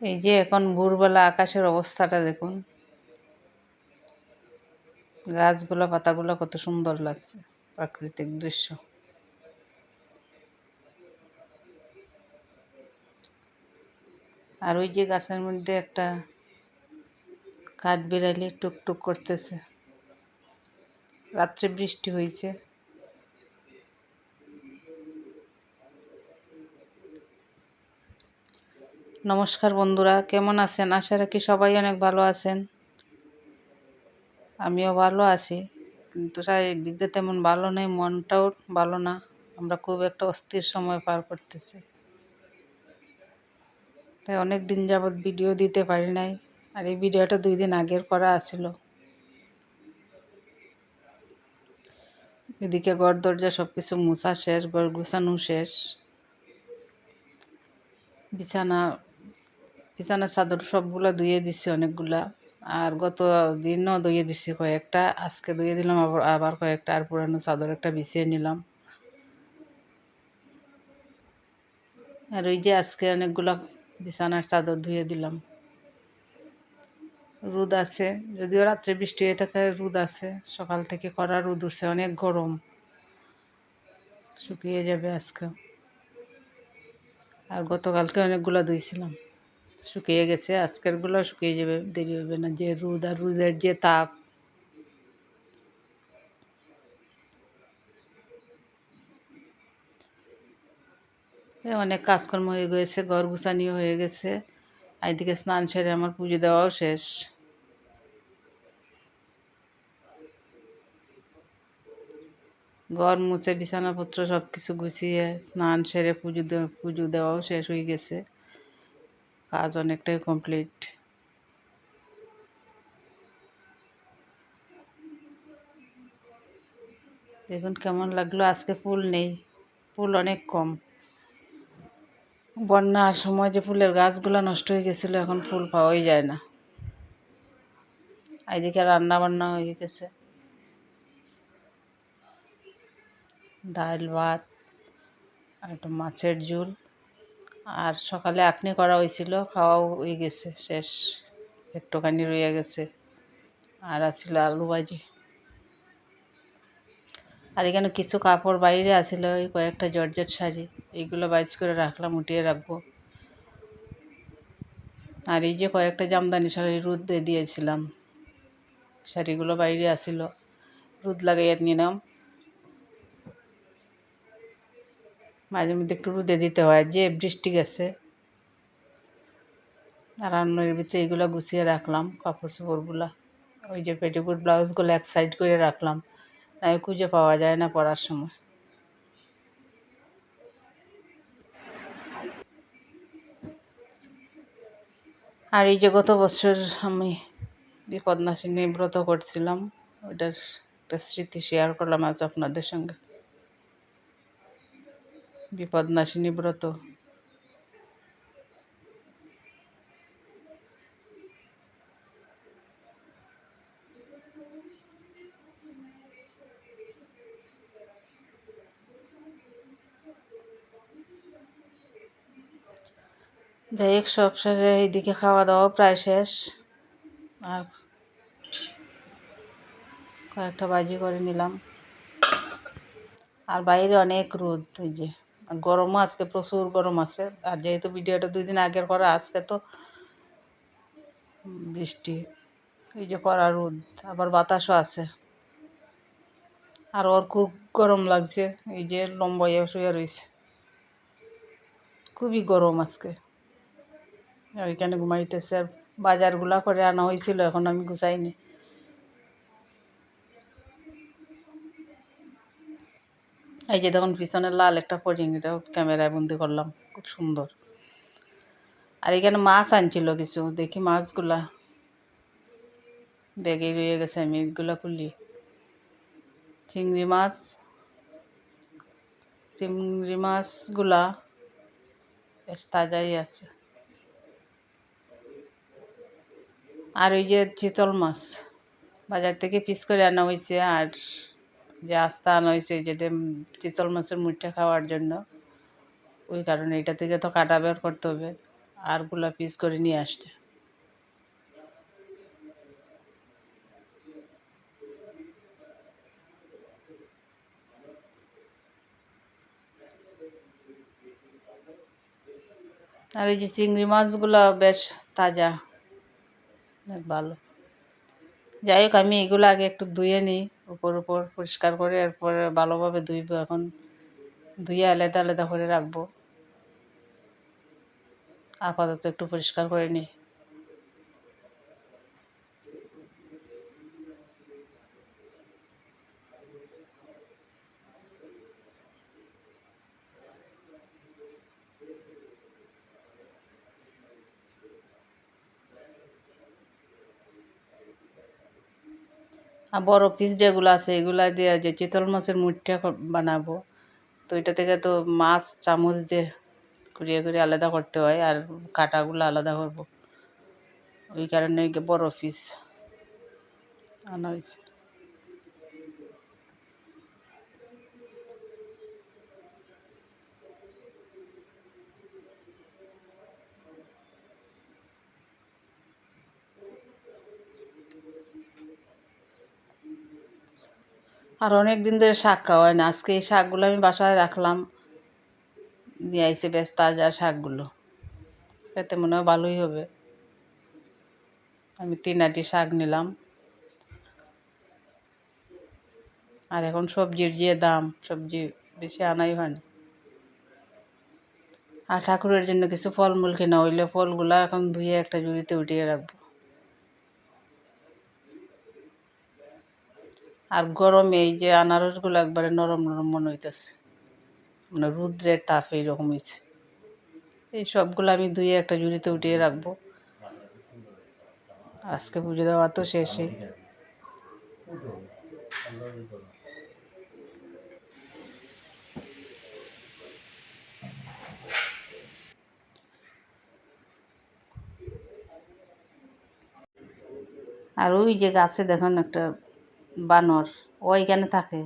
এই যে এখন ভোরবেলা আকাশের অবস্থাটা দেখুন। গাছগুলো, পাতাগুলো কত সুন্দর লাগছে প্রাকৃতিক দৃশ্য। আর ওই যে গাছের মধ্যে একটা কাঠ বিড়ালি টুকটুক করতেছে। রাত্রে বৃষ্টি হয়েছে। নমস্কার বন্ধুরা, কেমন আছেন? আশা রাখি সবাই অনেক ভালো আছেন। আমিও ভালো আছি, কিন্তু দিক দিয়ে তেমন ভালো নেই, মনটাও ভালো না। আমরা খুব একটা অস্থির সময় পার করতেছি। তাই অনেক দিন যাবৎ ভিডিও দিতে পারি নাই, আর এই ভিডিওটা দুই দিন আগের করা আছিল। এদিকে ঘর দরজা সব কিছু মোছা শেষ, ঘর গুছানো শেষ। বিছানা বিছানার চাদর সবগুলো ধুয়ে দিছি অনেকগুলা। আর গত দিনও ধুয়ে দিছি কয়েকটা, আজকে ধুয়ে দিলাম আবার আবার কয়েকটা, আর পুরানো চাদর একটা বিছিয়ে নিলাম। আর ওই যে আজকে অনেকগুলা বিছানার চাদর ধুয়ে দিলাম। রোদ আছে, যদিও রাত্রে বৃষ্টি হয়ে থাকে, রোদ আছে। সকাল থেকে করা রোদ উঠছে, অনেক গরম। শুকিয়ে যাবে আজকে। আর গতকালকে অনেকগুলো ধুইছিলাম। শুকিয়ে গেছে, আজকেরগুলো শুকিয়ে যাবে, দেরি হবে না, যে রোদ আর রোদের যে তাপ। অনেক কাজকর্ম হয়ে গেছে, ঘর গুছানিও হয়ে গেছে। এদিকে স্নান সেরে আমার পুজো দেওয়াও শেষ। ঘর মুছে বিছানাপত্র সব কিছু গুছিয়ে স্নান সেরে পুজো পুজো দেওয়াও শেষ হয়ে গেছে। কাজ অনেকটাই কমপ্লিট দেখুন কেমন লাগল, আজকে ফুল নেই, ফুল অনেক কম। বন্যার সময় যে ফুলের গাছগুলো নষ্ট হয়ে গেছিল, এখন ফুল পাওয়াই যায় না। এদিকে রান্না বান্না হয়ে গেছে। ডাল, ভাত, আর একটু মাছের ঝোল। আর সকালে আপনি করা হয়েছিল, খাওয়াও হয়ে গেছে, শেষ। একটুখানি রয়ে গেছে। আর আছিল আলু ভাজি। আর এখানে কিছু কাপড় বাইরে আছিল, ওই কয়েকটা জর্জেট শাড়ি, এইগুলো বাইজ করে রাখলাম, উঠিয়ে রাখব। আর এই যে কয়েকটা জামদানি শাড়ি রোদে দিয়েছিলাম, শাড়িগুলো বাইরে আসিল রোদ লাগাইয়া নিলাম। মাঝে মধ্যে একটু রোদে দিতে হয়, যে বৃষ্টি গেছে। আর রান্নার ভিতরে এইগুলো গুছিয়ে রাখলাম কাপড় চোপড়গুলো ওই যে পেটিকুট, ব্লাউজগুলো এক সাইড করে রাখলাম। আমি খুঁজে পাওয়া যায় না পড়ার সময়। আর এই যে গত বছর আমি বিপদনাশিনী ব্রত করছিলাম ওইটার একটা স্মৃতি শেয়ার করলাম আজ আপনাদের সঙ্গে। বিপদনাশিনী ব্রত। যাই হোক, সব শেষে এইদিকে খাওয়া দাওয়া প্রায় শেষ। আর কয়েকটা বাজি করে নিলাম। আর বাইরে অনেক রোদ, ওই যে। গরমও আজকে প্রচুর গরম আছে। আর যেহেতু ভিডিওটা দুই দিন আগের করা, আজকে তো বৃষ্টি, এই যে করা রোদ, আবার বাতাসও আছে। আর ওর খুব গরম লাগছে, এই যে লম্বাইয়া শুয়ে রয়েছে খুবই গরম আজকে। আর এখানে ঘুমাইতেছে, আর বাজারগুলা করে আনা হয়েছিল এখন আমি গুছাইনি। এই যে দেখুন পিছনে লাল একটা ফরিং এটাও ক্যামেরায় বন্দি করলাম, খুব সুন্দর। আর এখানে মাছ আনছিল কিছু, দেখি মাছগুলা ব্যাগে রয়ে গেছে, আমি এগুলো খুলি। চিংড়ি মাছ, চিংড়ি মাছগুলা বেশ তাজাই আছে। আর ওই যে চিতল মাছ, বাজার থেকে পিস করে আনা হয়েছে, আর যে আস্তা আনা হয়েছে যেটা চিতল মাছের মুঠটা খাওয়ার জন্য। ওই কারণে এটা থেকে তো কাটা বের করতে হবে। আরগুলা পিস করে নিয়ে আসতে। আর ওই যে চিংড়ি মাছগুলো বেশ তাজা। ভালো। যাই হোক, আমি এগুলো আগে একটু ধুয়ে নিই। উপর উপর পরিষ্কার করে এরপরে ভালোভাবে ধুইব। এখন ধুয়ে আলাদা আলাদা করে রাখব। আপাতত একটু পরিষ্কার করে নিই। আর বড় পিস যেগুলো আছে, এগুলো দিয়ে যে চিতল মাছের মুঠটা বানাবো। তো এটা থেকে তো মাছ, চামচ দিয়ে ঘুরিয়ে ঘুরিয়ে আলাদা করতে হয় আর কাটাগুলো আলাদা করব। ওই কারণে বড় পিস আনা হয়েছে। আর অনেক দিন ধরে শাক খাওয়া হয় না। আজকে এই শাকগুলো আমি বাসায় রাখলাম। নিয়ে আইসে বেশ তাজা শাকগুলো। খেতে মনে হয় ভালোই হবে। আমি তিন আটি শাক নিলাম। আর এখন সবজির যে দাম, সবজি বেশি আনাই হয় না। আর ঠাকুরের জন্য কিছু ফলমূল কেনা, হইলে ফলগুলা এখন ধুয়ে একটা জুড়িতে উঠিয়ে রাখব। আর গরমে এই যে আনারসগুলো একবারে নরম নরম মনে হইতেছে। মানে রুদ্রের তাপ এইরকম হয়েছে এই সবগুলো আমি ধুয়ে একটা জুড়িতে উঠিয়ে রাখব। আজকে পুজো দেওয়া তো শেষে আর ওই যে গাছে দেখুন একটা বানর ওইখানে থাকে।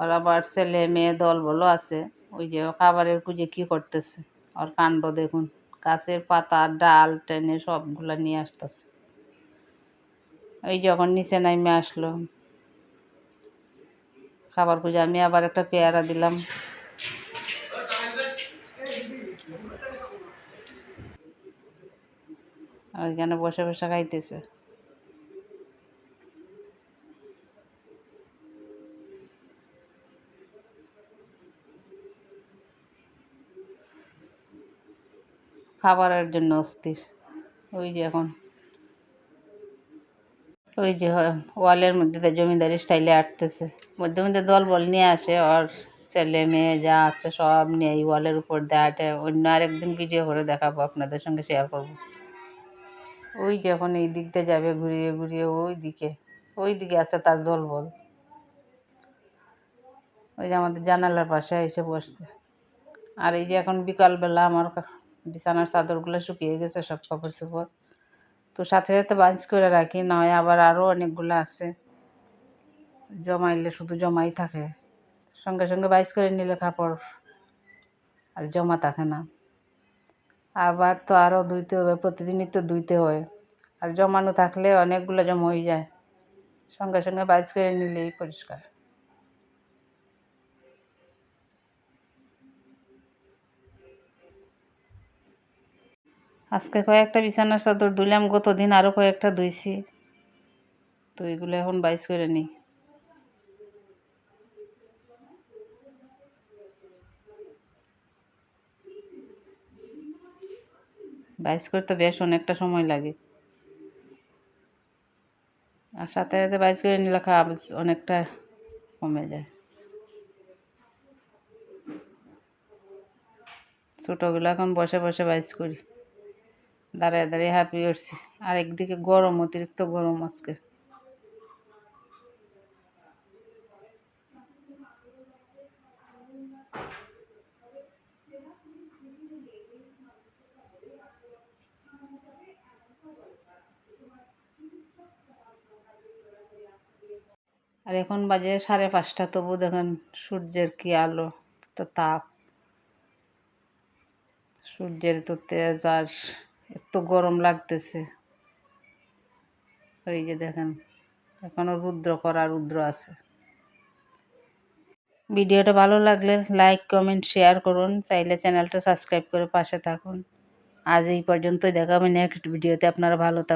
ওর আবার ছেলে, মেয়ে, দল বলো আছে। ওই যে খাবারের খুঁজে কী করতেছে? ওর কাণ্ড দেখুন। গাছের পাতা, ডাল, টেনে সবগুলা নিয়ে আসতেছে। ওই যখন নিচে নামে আসলো। খাবার খুঁজে আমি আবার একটা পেয়ারা দিলাম। ওইখানে বসে বসে খাইতেছে। খাবারের জন্য অস্থির। ওই যে এখন। ওই যে ওয়ালের মধ্যে জমিদারি স্টাইলে আটতেছে। মধ্যে মধ্যে দল বল নিয়ে আসে আর ছেলে, মেয়ে যা আছে সব নিয়ে এই ওয়ালের উপর দেয়াটে অন্য আরেকদিন ভিডিও করে দেখাবো, আপনাদের সঙ্গে শেয়ার করব। ওই যে এখন এই দিক দিয়ে যাবে ঘুরিয়ে ঘুরিয়ে ওই দিকে। ওই দিকে আছে তার দল বল। ওই যে আমাদের জানালার পাশে এসে বসছে। আর এই যে এখন বিকালবেলা আমার বিছানার চাদরগুলো শুকিয়ে গেছে, সব কাপড় চোপড় তো সাথে সাথে বাঞ্চ করে রাখি, নয় আবার আরও অনেকগুলো আছে। জমাইলে শুধু জমাই থাকে। সঙ্গে সঙ্গে বাইস করে নিলে কাপড় আর জমা থাকে না। আবার তো আরও ধুইতে হবে, প্রতিদিনই তো ধুইতে হয়। আর জমানো থাকলে অনেকগুলো জমা হয়ে যায়। সঙ্গে সঙ্গে বাইস করে নিলেই পরিষ্কার। আজকে কয়েকটা বিছানার চাদর ধুলাম গত দিন আরও কয়েকটা ধুইছি। তো এগুলো এখন বাইস করে নিই বাইস করতে বেশ অনেকটা সময় লাগে। আর সাথে সাথে বাইস করে নিলে খাওয়া অনেকটা কমে যায়। ছোটোগুলো এখন বসে বসে বাইস করি। দাঁড়ায়, দাঁড়িয়ে হাঁপিয়ে উঠছি। আর একদিকে গরম, অতিরিক্ত গরম আজকে। আর এখন বাজে সাড়ে পাঁচটা, তবু দেখেন সূর্যের কি আলো, তো তাপ। সূর্যের তো তেজ আর এত গরম লাগতেছে। ওই যে দেখেন এখনও রুদ্র করা রুদ্র আছে। ভিডিওটা ভালো লাগলে লাইক কমেন্ট শেয়ার করুন। চাইলে চ্যানেলটা সাবস্ক্রাইব করে পাশে থাকুন। আজ এই পর্যন্তই, দেখা হবে নেক্সট ভিডিওতে আপনারা ভালো থাকুন।